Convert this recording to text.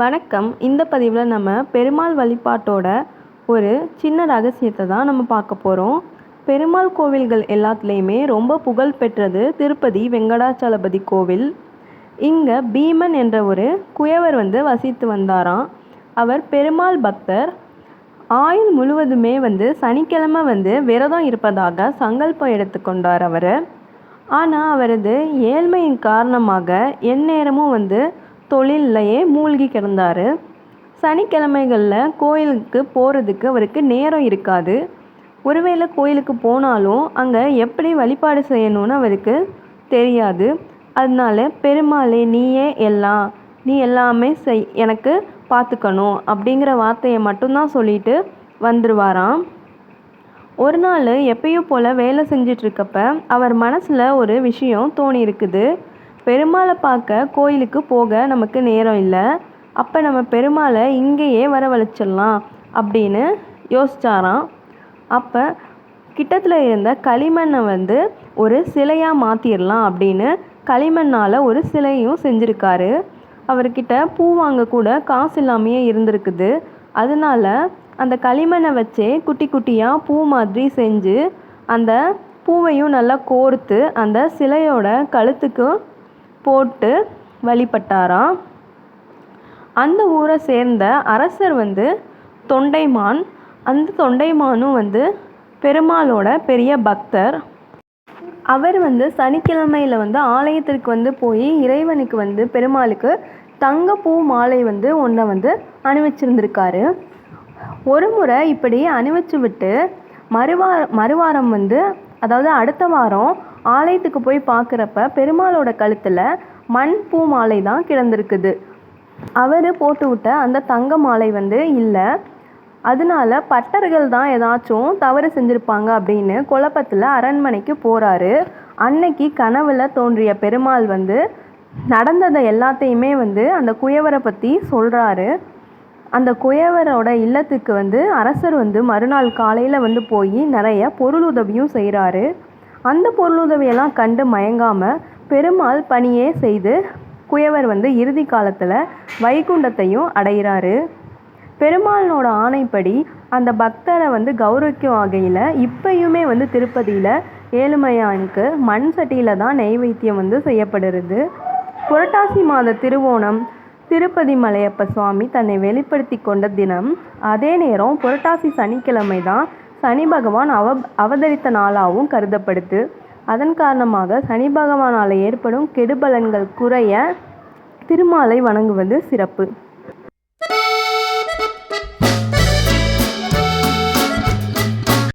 வணக்கம். இந்த பதிவில் நம்ம பெருமாள் வழிபாட்டோட ஒரு சின்ன ரகசியத்தை தான் நம்ம பார்க்க போகிறோம் பெருமாள் கோவில்கள் எல்லாத்துலேயுமே ரொம்ப புகழ் பெற்றது திருப்பதி வெங்கடாச்சலபதி கோவில். இங்கே பீமன் என்ற ஒரு குயவர் வந்து வசித்து வந்தாராம். அவர் பெருமாள் பக்தர். ஆயுள் முழுவதுமே வந்து சனிக்கிழமை வந்து விரதம் இருப்பதாக சங்கல்பம் எடுத்துக்கொண்டார் அவர். ஆனால் அவரது ஏழ்மையின் காரணமாக எந்நேரமும் வந்து தொழில்லையே மூழ்கி கிடந்தார். சனிக்கிழமைகளில் கோயிலுக்கு போகிறதுக்கு அவருக்கு நேரம் இருக்காது. ஒருவேளை கோயிலுக்கு போனாலும் அங்கே எப்படி வழிபாடு செய்யணும்னு அவருக்கு தெரியாது. அதனால பெருமாளே நீயே எல்லாம் நீ எல்லாமே செய் எனக்கு பார்த்துக்கணும் அப்படிங்கிற வார்த்தையை மட்டும்தான் சொல்லிட்டு வந்துடுவாராம் ஒரு நாள் எப்பயும் போல் வேலை செஞ்சிட்ருக்கப்ப அவர் மனசில் ஒரு விஷயம் தோணி இருக்குது பெருமாளை பார்க்க கோயிலுக்கு போக நமக்கு நேரம் இல்லை. அப்போ நம்ம பெருமாளை இங்கேயே வரவழைச்சிடலாம் அப்படின்னு யோசிச்சாராம். அப்போ கிட்டத்தில் இருந்த களிமண்ணை வந்து ஒரு சிலையாக மாற்றிடலாம் அப்படின்னு களிமண்ணால் ஒரு சிலையும் செஞ்சுருக்காரு. அவர்கிட்ட பூ வாங்க கூட காசு இல்லாமையே இருந்திருக்குது. அதனால அந்த களிமண்ணை வச்சே குட்டி குட்டியாக பூ மாதிரி செஞ்சு அந்த பூவையும் நல்லா கோர்த்து அந்த சிலையோட கழுத்துக்கு போட்டு வழிபட்டாராம். அந்த ஊரை சேர்ந்த அரசர் வந்து தொண்டைமான். அந்த தொண்டைமானும் வந்து பெருமாளோட பெரிய பக்தர். அவர் வந்து சனிக்கிழமையில் வந்து ஆலயத்திற்கு வந்து போய் இறைவனுக்கு வந்து பெருமாளுக்கு தங்கப்பூ மாலை வந்து ஒன்றை வந்து அணிவிச்சிருந்திருக்காரு. ஒரு முறை இப்படி அணிவிச்சு விட்டு மறுவார மறுவாரம் வந்து அதாவது அடுத்த வாரம் ஆலயத்துக்கு போய் பார்க்குறப்ப பெருமாளோட கழுத்தில் மண் பூ மாலை தான் கிடந்திருக்குது. அவர் போட்டு விட்ட அந்த தங்க மாலை வந்து இல்லை. அதனால பட்டர்கள் தான் ஏதாச்சும் தவறு செஞ்சுருப்பாங்க அப்படின்னு குழப்பத்தில் அரண்மனைக்கு போகிறாரு அன்னைக்கு கனவுல தோன்றிய பெருமாள் வந்து நடந்ததை எல்லாத்தையுமே வந்து அந்த குயவரை பற்றி சொல்கிறாரு அந்த குயவரோட இல்லத்துக்கு வந்து அரசர் வந்து மறுநாள் காலையில் வந்து போய் நிறைய பொருள் உதவியும் செய்கிறாரு அந்த பொருளுதவியெல்லாம் கண்டு மயங்காமல் பெருமாள் பணியே செய்து குயவர் வந்து இறுதி காலத்தில் வைகுண்டத்தையும் அடைகிறாரு பெருமாளனோட ஆணைப்படி அந்த பக்தரை வந்து கௌரவிக்கும் வகையில் இப்பயுமே வந்து திருப்பதியில் ஏழுமையானுக்கு மண் சட்டியில் தான் நெய்வேத்தியம் வந்து செய்யப்படுறது. புரட்டாசி மாத திருவோணம் திருப்பதி மலையப்ப சுவாமி தன்னை வெளிப்படுத்தி கொண்ட தினம். அதே நேரம் புரட்டாசி சனிக்கிழமை தான் சனி பகவான் அவ அவதரித்த நாளாகவும் கருதப்படுது. அதன் காரணமாக சனி பகவானால் ஏற்படும் கெடுபலன்கள் குறைய திருமாலை வணங்குவது சிறப்பு.